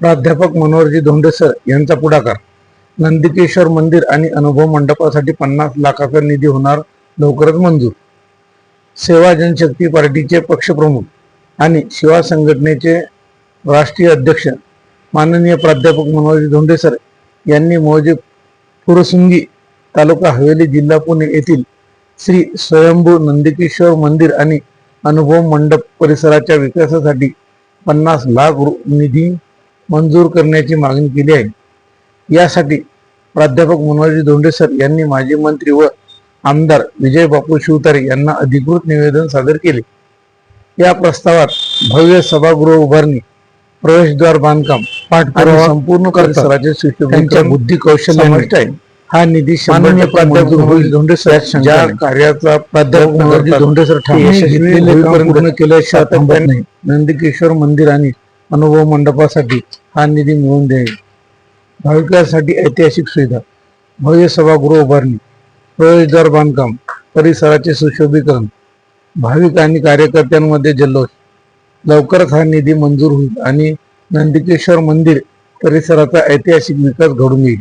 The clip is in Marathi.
प्राध्यापक मनोहरजी धोंडेसर यांचा पुढाकार. नंदिकेश्वर मंदिर आणि अनुभव मंडपासाठी पन्नास लाखाचा निधी होणार लवकरच मंजूर. सेवा जनशक्ती पार्टीचे पक्षप्रमुख आणि शिवा संघटनेचे राष्ट्रीय अध्यक्ष माननीय प्राध्यापक मनोहरजी धोंडेसर यांनी मौजे पुरसुंगी तालुका हवेली जिल्हा पुणे येथील श्री स्वयंभू नंदिकेश्वर मंदिर आणि अनुभव मंडप परिसराच्या विकासासाठी पन्नास लाख रु- निधी मंजूर करण्याची मागणी केली आहे. यासाठी प्राध्यापक मनोहरजी धोंडे सर यांनी माजी मंत्री व आमदार विजय बापू शिवतारे यांना अधिकृत निवेदन सादर केले. या प्रस्तावात भव्य सभागृह उभारणी प्रवेशद्वार बांधकाम पाठपुरावा संपूर्ण परिसराचे त्यांच्या बुद्धी कौशल्यामुळे आहे. हा निधी माननीय प्राध्यापक धोंडे सर ज्या कार्याचा प्राध्यापक धोंडे सर पूर्ण केल्याशिवाय थांबत नाही नंदिकेश्वर मंदिर आणि अनुभव मंडपासाठी हा निधी मिळवून द्यावी भाविकांसाठी ऐतिहासिक सुविधा भव्य सभागृह उभारणी प्रवेशद्वार बांधकाम परिसराचे सुशोभीकरण भाविक आणि कार्यकर्त्यांमध्ये जल्लोष. लवकरच हा निधी मंजूर होईल आणि नंदिकेश्वर मंदिर परिसराचा ऐतिहासिक विकास घडून येईल.